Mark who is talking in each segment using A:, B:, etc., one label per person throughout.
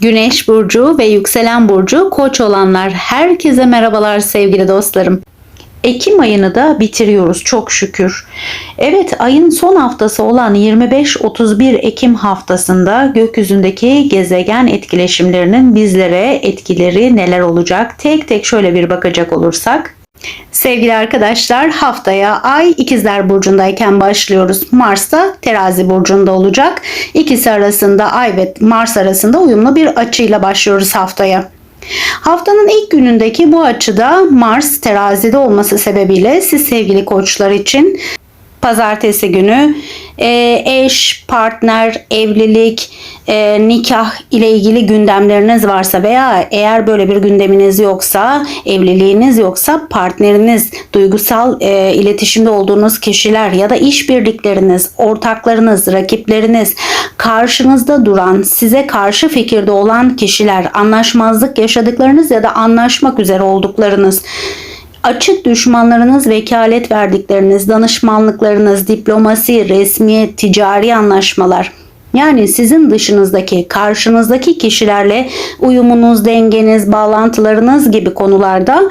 A: Güneş burcu ve yükselen burcu Koç olanlar herkese merhabalar sevgili dostlarım. Ekim ayını da bitiriyoruz çok şükür. Evet ayın son haftası olan 25-31 Ekim haftasında gökyüzündeki gezegen etkileşimlerinin bizlere etkileri neler olacak? Tek tek şöyle bir bakacak olursak Sevgili arkadaşlar haftaya Ay İkizler Burcu'ndayken başlıyoruz. Mars da Terazi Burcu'nda olacak. İkisi arasında Ay ve Mars arasında uyumlu bir açıyla başlıyoruz haftaya. Haftanın ilk günündeki bu açıda Mars terazide olması sebebiyle siz sevgili koçlar için pazartesi günü e, eş, partner, evlilik, e, nikah ile ilgili gündemleriniz varsa veya eğer böyle bir gündeminiz yoksa, evliliğiniz yoksa partneriniz, duygusal e, iletişimde olduğunuz kişiler ya da işbirlikleriniz, ortaklarınız, rakipleriniz, karşınızda duran, size karşı fikirde olan kişiler, anlaşmazlık yaşadıklarınız ya da anlaşmak üzere olduklarınız açık düşmanlarınız vekalet verdikleriniz, danışmanlıklarınız, diplomasi, resmiyet, ticari anlaşmalar yani sizin dışınızdaki, karşınızdaki kişilerle uyumunuz, dengeniz, bağlantılarınız gibi konularda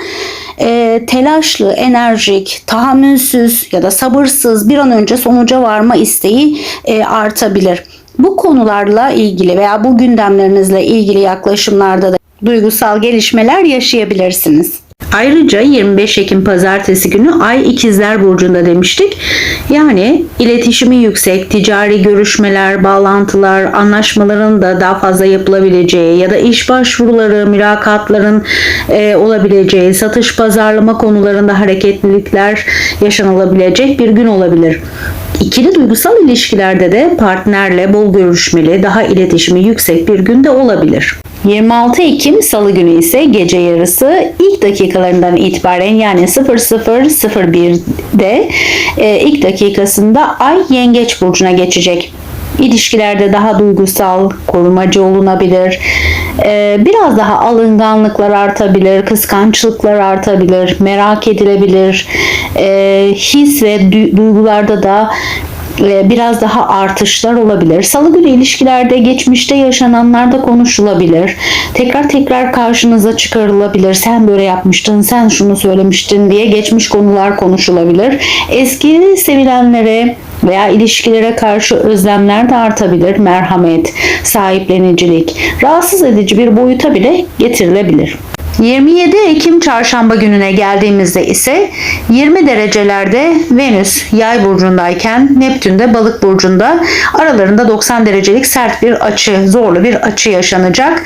A: e, telaşlı, enerjik, tahammülsüz ya da sabırsız bir an önce sonuca varma isteği e, artabilir. Bu konularla ilgili veya bu gündemlerinizle ilgili yaklaşımlarda da duygusal gelişmeler yaşayabilirsiniz. Ayrıca 25 Ekim pazartesi günü Ay İkizler Burcu'nda demiştik. Yani iletişimi yüksek, ticari görüşmeler, bağlantılar, anlaşmaların da daha fazla yapılabileceği ya da iş başvuruları, mülakatların e, olabileceği, satış pazarlama konularında hareketlilikler yaşanılabilecek bir gün olabilir. İkili duygusal ilişkilerde de partnerle bol görüşmeli, daha iletişimi yüksek bir günde olabilir. 26 Ekim Salı günü ise gece yarısı ilk dakikalarından itibaren yani 00.01'de e, ilk dakikasında Ay Yengeç Burcu'na geçecek. İlişkilerde daha duygusal, korumacı olunabilir. Ee, biraz daha alınganlıklar artabilir, kıskançlıklar artabilir, merak edilebilir. Ee, his ve duygularda da e, biraz daha artışlar olabilir. Salı günü ilişkilerde geçmişte yaşananlar da konuşulabilir. Tekrar tekrar karşınıza çıkarılabilir. Sen böyle yapmıştın, sen şunu söylemiştin diye geçmiş konular konuşulabilir. Eski sevilenlere veya ilişkilere karşı özlemler de artabilir. Merhamet, sahiplenicilik, rahatsız edici bir boyuta bile getirilebilir. 27 Ekim çarşamba gününe geldiğimizde ise 20 derecelerde Venüs yay burcundayken Neptün de balık burcunda aralarında 90 derecelik sert bir açı, zorlu bir açı yaşanacak.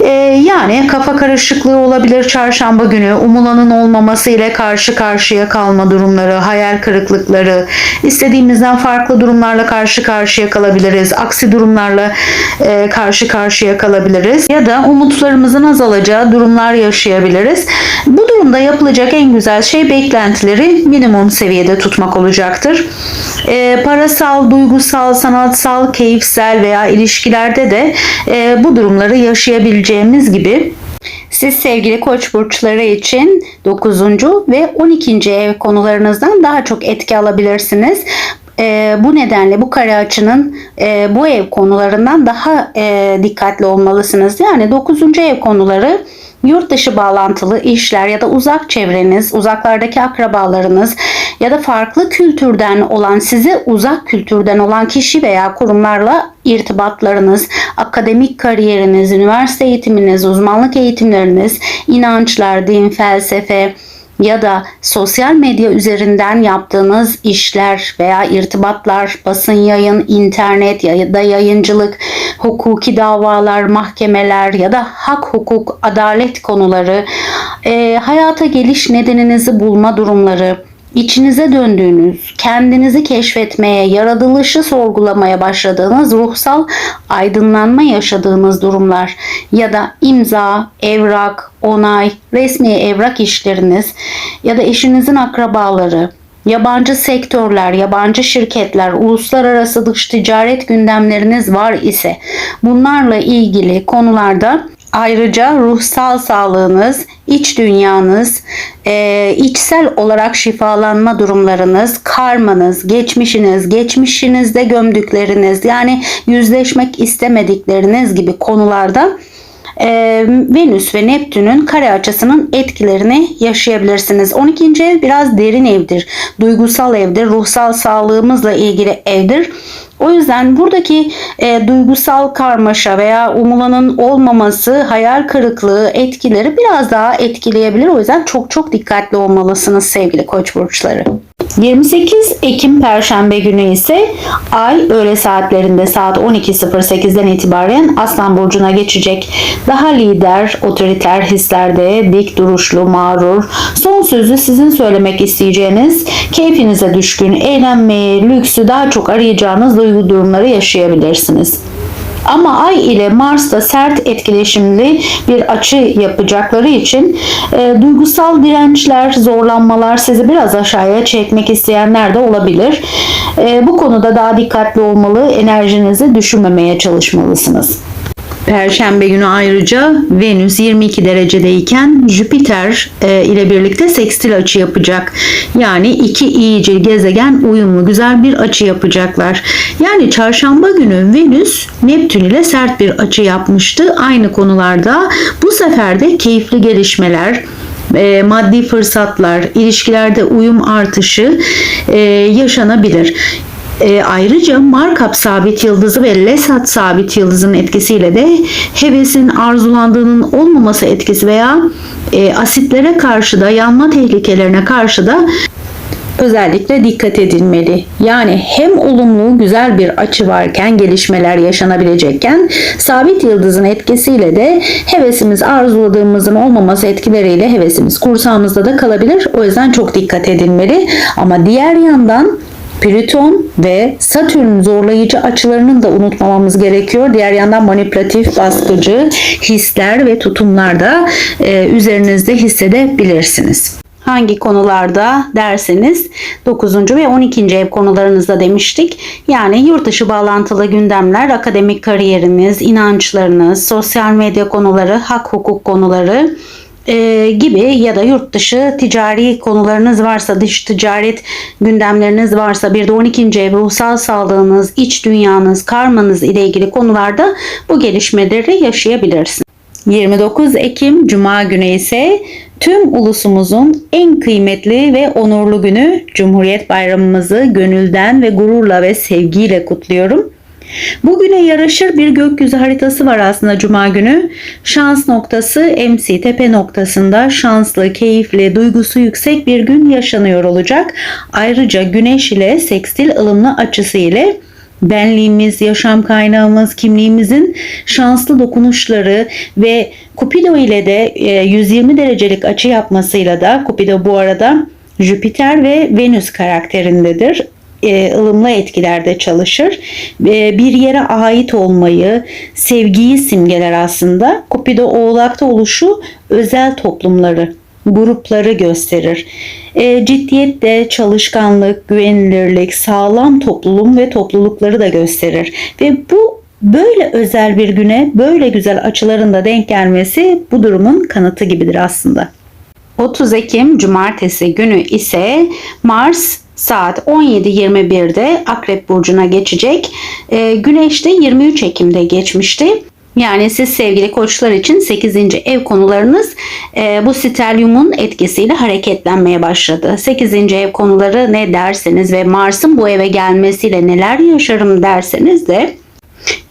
A: Ee, yani kafa karışıklığı olabilir çarşamba günü, umulanın olmaması ile karşı karşıya kalma durumları, hayal kırıklıkları, istediğimizden farklı durumlarla karşı karşıya kalabiliriz. Aksi durumlarla e, karşı karşıya kalabiliriz. Ya da umutlarımızın azalacağı durumlar yaşayabiliriz. Bu durumda yapılacak en güzel şey beklentileri minimum seviyede tutmak olacaktır. E, parasal, duygusal, sanatsal, keyifsel veya ilişkilerde de e, bu durumları yaşayabileceğimiz gibi siz sevgili koç burçları için 9. ve 12. ev konularınızdan daha çok etki alabilirsiniz. E, bu nedenle bu kare açının e, bu ev konularından daha e, dikkatli olmalısınız. Yani 9. ev konuları yurt dışı bağlantılı işler ya da uzak çevreniz, uzaklardaki akrabalarınız ya da farklı kültürden olan size uzak kültürden olan kişi veya kurumlarla irtibatlarınız, akademik kariyeriniz, üniversite eğitiminiz, uzmanlık eğitimleriniz, inançlar, din, felsefe, ya da sosyal medya üzerinden yaptığınız işler veya irtibatlar, basın yayın, internet ya da yayıncılık, hukuki davalar, mahkemeler ya da hak, hukuk, adalet konuları, e, hayata geliş nedeninizi bulma durumları, içinize döndüğünüz, kendinizi keşfetmeye, yaratılışı sorgulamaya başladığınız ruhsal aydınlanma yaşadığınız durumlar ya da imza, evrak, onay, resmi evrak işleriniz ya da eşinizin akrabaları, yabancı sektörler, yabancı şirketler, uluslararası dış ticaret gündemleriniz var ise bunlarla ilgili konularda Ayrıca ruhsal sağlığınız, iç dünyanız, e, içsel olarak şifalanma durumlarınız, karmanız, geçmişiniz, geçmişinizde gömdükleriniz yani yüzleşmek istemedikleriniz gibi konularda e, Venüs ve Neptün'ün kare açısının etkilerini yaşayabilirsiniz. 12. ev biraz derin evdir. Duygusal evdir. Ruhsal sağlığımızla ilgili evdir. O yüzden buradaki e, duygusal karmaşa veya umulanın olmaması, hayal kırıklığı etkileri biraz daha etkileyebilir. O yüzden çok çok dikkatli olmalısınız sevgili koç burçları. 28 Ekim Perşembe günü ise Ay öğle saatlerinde saat 12.08'den itibaren Aslan Burcu'na geçecek. Daha lider, otoriter hislerde, dik duruşlu, mağrur, son sözü sizin söylemek isteyeceğiniz, keyfinize düşkün, eğlenmeyi, lüksü daha çok arayacağınız duygu durumları yaşayabilirsiniz. Ama Ay ile Mars da sert etkileşimli bir açı yapacakları için e, duygusal dirençler, zorlanmalar sizi biraz aşağıya çekmek isteyenler de olabilir. E, bu konuda daha dikkatli olmalı, enerjinizi düşürmemeye çalışmalısınız. Perşembe günü ayrıca Venüs 22 derecedeyken Jüpiter e, ile birlikte sekstil açı yapacak. Yani iki iyice gezegen uyumlu güzel bir açı yapacaklar. Yani çarşamba günü Venüs Neptün ile sert bir açı yapmıştı. Aynı konularda bu sefer de keyifli gelişmeler, e, maddi fırsatlar, ilişkilerde uyum artışı e, yaşanabilir. E, ayrıca Markap sabit yıldızı ve Lesat sabit yıldızının etkisiyle de hevesin arzulandığının olmaması etkisi veya e, asitlere karşı da yanma tehlikelerine karşı da özellikle dikkat edilmeli. Yani hem olumlu güzel bir açı varken gelişmeler yaşanabilecekken sabit yıldızın etkisiyle de hevesimiz arzuladığımızın olmaması etkileriyle hevesimiz kursağımızda da kalabilir. O yüzden çok dikkat edilmeli. Ama diğer yandan Plüton ve Satürn zorlayıcı açılarının da unutmamamız gerekiyor. Diğer yandan manipülatif, baskıcı hisler ve tutumlar da e, üzerinizde hissedebilirsiniz. Hangi konularda derseniz 9. ve 12. ev konularınızda demiştik. Yani yurt dışı bağlantılı gündemler, akademik kariyeriniz, inançlarınız, sosyal medya konuları, hak hukuk konuları, e, gibi ya da yurt dışı ticari konularınız varsa, dış ticaret gündemleriniz varsa, bir de 12. ev ruhsal sağlığınız, iç dünyanız, karmanız ile ilgili konularda bu gelişmeleri yaşayabilirsiniz. 29 Ekim Cuma günü ise tüm ulusumuzun en kıymetli ve onurlu günü Cumhuriyet Bayramımızı gönülden ve gururla ve sevgiyle kutluyorum. Bugüne yaraşır bir gökyüzü haritası var aslında cuma günü. Şans noktası MC tepe noktasında şanslı, keyifli, duygusu yüksek bir gün yaşanıyor olacak. Ayrıca güneş ile sekstil ılımlı açısı ile benliğimiz, yaşam kaynağımız, kimliğimizin şanslı dokunuşları ve Cupido ile de 120 e, derecelik açı yapmasıyla da Cupido bu arada Jüpiter ve Venüs karakterindedir e, ılımlı etkilerde çalışır. E, bir yere ait olmayı, sevgiyi simgeler aslında. Kupido Oğlak'ta oluşu özel toplumları, grupları gösterir. E, ciddiyette çalışkanlık, güvenilirlik, sağlam toplulum ve toplulukları da gösterir. Ve bu böyle özel bir güne böyle güzel açılarında denk gelmesi bu durumun kanıtı gibidir aslında. 30 Ekim Cumartesi günü ise Mars saat 17.21'de Akrep Burcu'na geçecek. E, Güneş de 23 Ekim'de geçmişti. Yani siz sevgili koçlar için 8. ev konularınız e, bu stelyumun etkisiyle hareketlenmeye başladı. 8. ev konuları ne derseniz ve Mars'ın bu eve gelmesiyle neler yaşarım derseniz de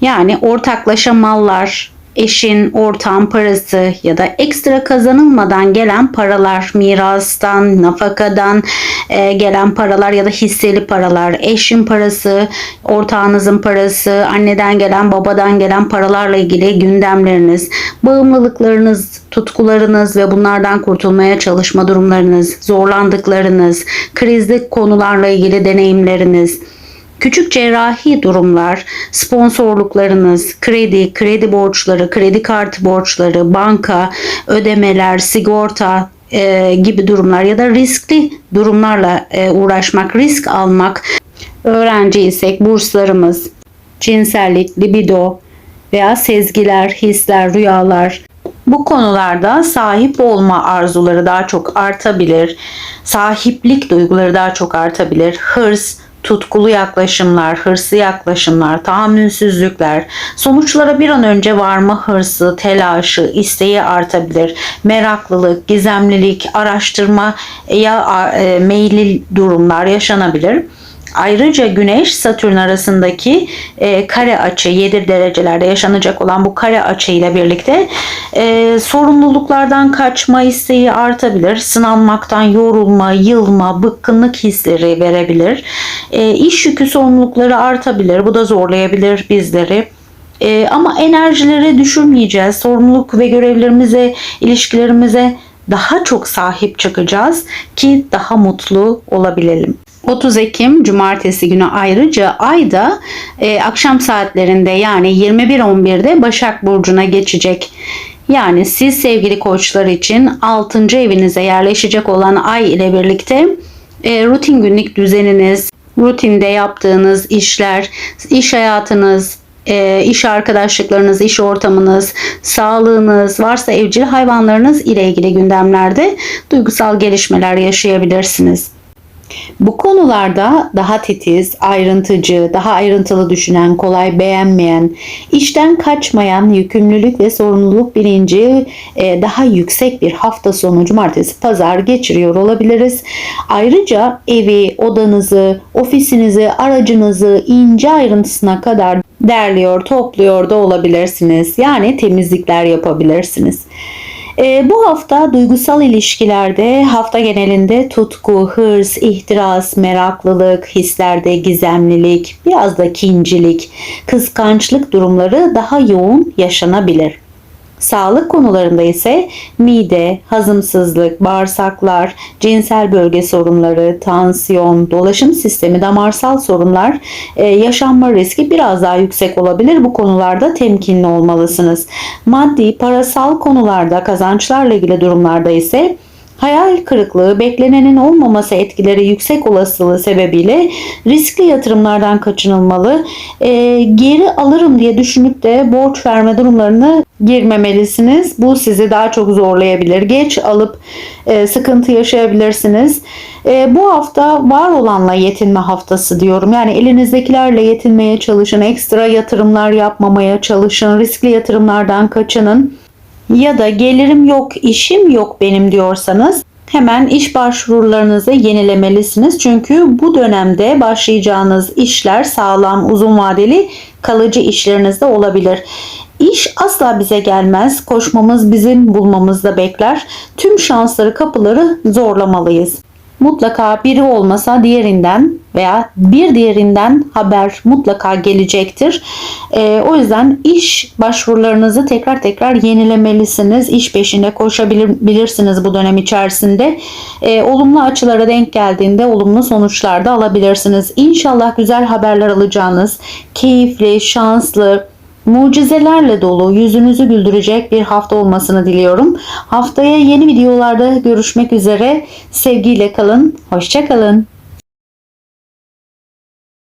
A: yani ortaklaşa mallar, eşin, ortağın parası ya da ekstra kazanılmadan gelen paralar, mirastan, nafakadan e, gelen paralar ya da hisseli paralar, eşin parası, ortağınızın parası, anneden gelen, babadan gelen paralarla ilgili gündemleriniz, bağımlılıklarınız, tutkularınız ve bunlardan kurtulmaya çalışma durumlarınız, zorlandıklarınız, krizlik konularla ilgili deneyimleriniz, Küçük cerrahi durumlar, sponsorluklarınız, kredi, kredi borçları, kredi kartı borçları, banka, ödemeler, sigorta, e, gibi durumlar ya da riskli durumlarla e, uğraşmak, risk almak, öğrenciysek burslarımız, cinsellik, libido veya sezgiler, hisler, rüyalar, Bu konularda sahip olma arzuları daha çok artabilir. Sahiplik duyguları daha çok artabilir. Hırs, tutkulu yaklaşımlar, hırslı yaklaşımlar, tahammülsüzlükler, sonuçlara bir an önce varma hırsı, telaşı, isteği artabilir. Meraklılık, gizemlilik, araştırma ya e, meyilli durumlar yaşanabilir. Ayrıca Güneş Satürn arasındaki e, kare açı 7 derecelerde yaşanacak olan bu kare açı ile birlikte e, sorumluluklardan kaçma isteği artabilir. Sınanmaktan yorulma, yılma, bıkkınlık hisleri verebilir. E, iş yükü sorumlulukları artabilir. Bu da zorlayabilir bizleri. E, ama enerjileri düşürmeyeceğiz. Sorumluluk ve görevlerimize, ilişkilerimize daha çok sahip çıkacağız ki daha mutlu olabilelim. 30 Ekim Cumartesi günü ayrıca Ayda e, akşam saatlerinde yani 21.11'de Başak Burcu'na geçecek. Yani siz sevgili koçlar için 6. evinize yerleşecek olan ay ile birlikte e, rutin günlük düzeniniz, rutinde yaptığınız işler, iş hayatınız, e, iş arkadaşlıklarınız, iş ortamınız, sağlığınız, varsa evcil hayvanlarınız ile ilgili gündemlerde duygusal gelişmeler yaşayabilirsiniz. Bu konularda daha titiz, ayrıntıcı, daha ayrıntılı düşünen, kolay beğenmeyen, işten kaçmayan, yükümlülük ve sorumluluk bilinci e, daha yüksek bir hafta sonu cumartesi pazar geçiriyor olabiliriz. Ayrıca evi, odanızı, ofisinizi, aracınızı ince ayrıntısına kadar derliyor, topluyor da olabilirsiniz. Yani temizlikler yapabilirsiniz. E, bu hafta duygusal ilişkilerde hafta genelinde tutku, hırs, ihtiras, meraklılık, hislerde gizemlilik, biraz da kincilik, kıskançlık durumları daha yoğun yaşanabilir. Sağlık konularında ise mide, hazımsızlık, bağırsaklar, cinsel bölge sorunları, tansiyon, dolaşım sistemi, damarsal sorunlar e, yaşanma riski biraz daha yüksek olabilir. Bu konularda temkinli olmalısınız. Maddi, parasal konularda, kazançlarla ilgili durumlarda ise Hayal kırıklığı, beklenenin olmaması etkileri yüksek olasılığı sebebiyle riskli yatırımlardan kaçınılmalı. E, geri alırım diye düşünüp de borç verme durumlarını girmemelisiniz. Bu sizi daha çok zorlayabilir. Geç alıp e, sıkıntı yaşayabilirsiniz. E, bu hafta var olanla yetinme haftası diyorum. Yani elinizdekilerle yetinmeye çalışın. Ekstra yatırımlar yapmamaya çalışın. Riskli yatırımlardan kaçının ya da gelirim yok, işim yok benim diyorsanız hemen iş başvurularınızı yenilemelisiniz. Çünkü bu dönemde başlayacağınız işler sağlam, uzun vadeli kalıcı işlerinizde olabilir. İş asla bize gelmez. Koşmamız bizim bulmamızda bekler. Tüm şansları, kapıları zorlamalıyız mutlaka biri olmasa diğerinden veya bir diğerinden haber mutlaka gelecektir. E, o yüzden iş başvurularınızı tekrar tekrar yenilemelisiniz. İş peşinde koşabilirsiniz bu dönem içerisinde. E, olumlu açılara denk geldiğinde olumlu sonuçlar da alabilirsiniz. İnşallah güzel haberler alacağınız, keyifli, şanslı, mucizelerle dolu, yüzünüzü güldürecek bir hafta olmasını diliyorum. Haftaya yeni videolarda görüşmek üzere. Sevgiyle kalın, hoşçakalın.